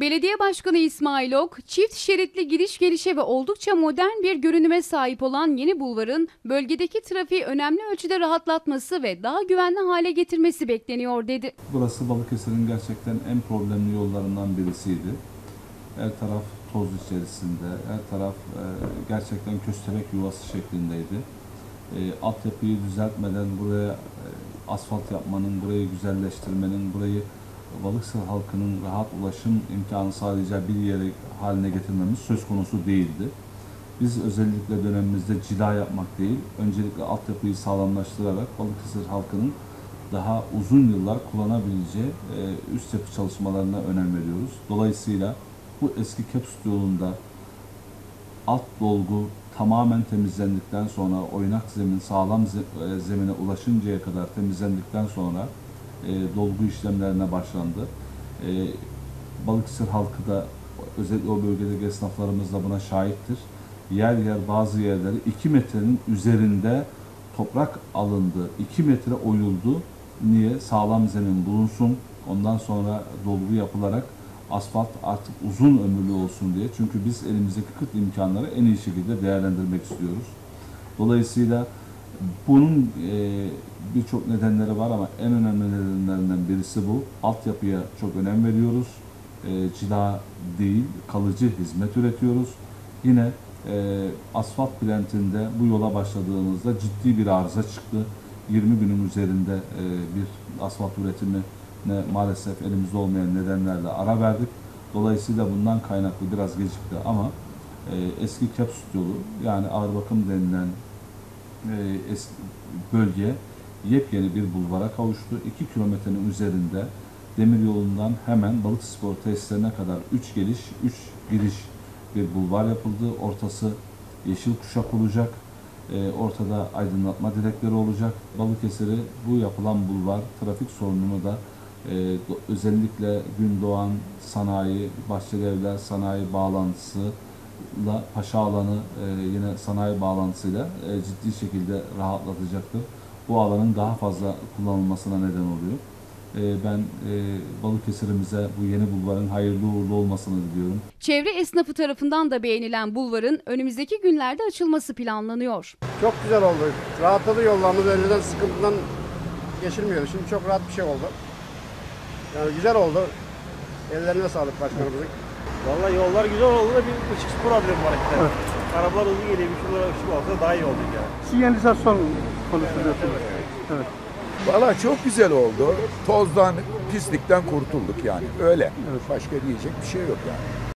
Belediye Başkanı İsmail Ok, çift şeritli giriş gelişe ve oldukça modern bir görünüme sahip olan yeni bulvarın bölgedeki trafiği önemli ölçüde rahatlatması ve daha güvenli hale getirmesi bekleniyor dedi. Burası Balıkesir'in gerçekten en problemli yollarından birisiydi. Her taraf toz içerisinde, her taraf e, gerçekten köstebek yuvası şeklindeydi. E, altyapıyı düzeltmeden buraya e, asfalt yapmanın, burayı güzelleştirmenin, burayı Balıkesir halkının rahat ulaşım imkanı sağlayacağı bir yere haline getirmemiz söz konusu değildi. Biz özellikle dönemimizde cila yapmak değil, öncelikle altyapıyı sağlamlaştırarak Balıkesir halkının daha uzun yıllar kullanabileceği e, üst yapı çalışmalarına önem veriyoruz. Dolayısıyla bu eski Kepsut yolunda alt dolgu tamamen temizlendikten sonra oynak zemin sağlam e, zemine ulaşıncaya kadar temizlendikten sonra e, dolgu işlemlerine başlandı. E, Balıkesir halkı da özellikle o bölgedeki esnaflarımız da buna şahittir. Yer yer bazı yerleri 2 metrenin üzerinde toprak alındı. 2 metre oyuldu. Niye? Sağlam zemin bulunsun. Ondan sonra dolgu yapılarak asfalt artık uzun ömürlü olsun diye. Çünkü biz elimizdeki kıt imkanları en iyi şekilde değerlendirmek istiyoruz. Dolayısıyla bunun e, birçok nedenleri var ama en önemli nedenlerinden birisi bu. Altyapıya çok önem veriyoruz. E, cila değil, kalıcı hizmet üretiyoruz. Yine e, asfalt plantinde bu yola başladığımızda ciddi bir arıza çıktı. 20 günün üzerinde e, bir asfalt üretimi ne maalesef elimizde olmayan nedenlerle ara verdik. Dolayısıyla bundan kaynaklı biraz gecikti ama e, eski Kepsut yolu yani ağır bakım denilen e, bölge yepyeni bir bulvara kavuştu. 2 kilometrenin üzerinde demir yolundan hemen Balıkspor tesislerine kadar 3 geliş, 3 giriş bir bulvar yapıldı. Ortası yeşil kuşak olacak. E, ortada aydınlatma direkleri olacak. Balıkesir'i bu yapılan bulvar trafik sorununu da e, özellikle Gündoğan sanayi, Bahçeli Evler sanayi bağlantısıyla Paşa alanı e, yine sanayi bağlantısıyla e, ciddi şekilde rahatlatacaktır. Bu alanın daha fazla kullanılmasına neden oluyor. E, ben e, Balıkesir'imize bu yeni bulvarın hayırlı uğurlu olmasını diliyorum. Çevre esnafı tarafından da beğenilen bulvarın önümüzdeki günlerde açılması planlanıyor. Çok güzel oldu. Rahatladı yollarımız. Önceden sıkıntıdan geçilmiyordu. Şimdi çok rahat bir şey oldu. Yani güzel oldu. Ellerine sağlık başkanımızın. Vallahi yollar güzel oldu da bir ışık problemi var işte. Arabalar hızlı geliyor, bir şurada ışık olsa daha iyi olacak yani. sinyalizasyon konusunda. Evet. Valla çok güzel oldu. Tozdan, pislikten kurtulduk yani. Öyle. Başka diyecek bir şey yok yani.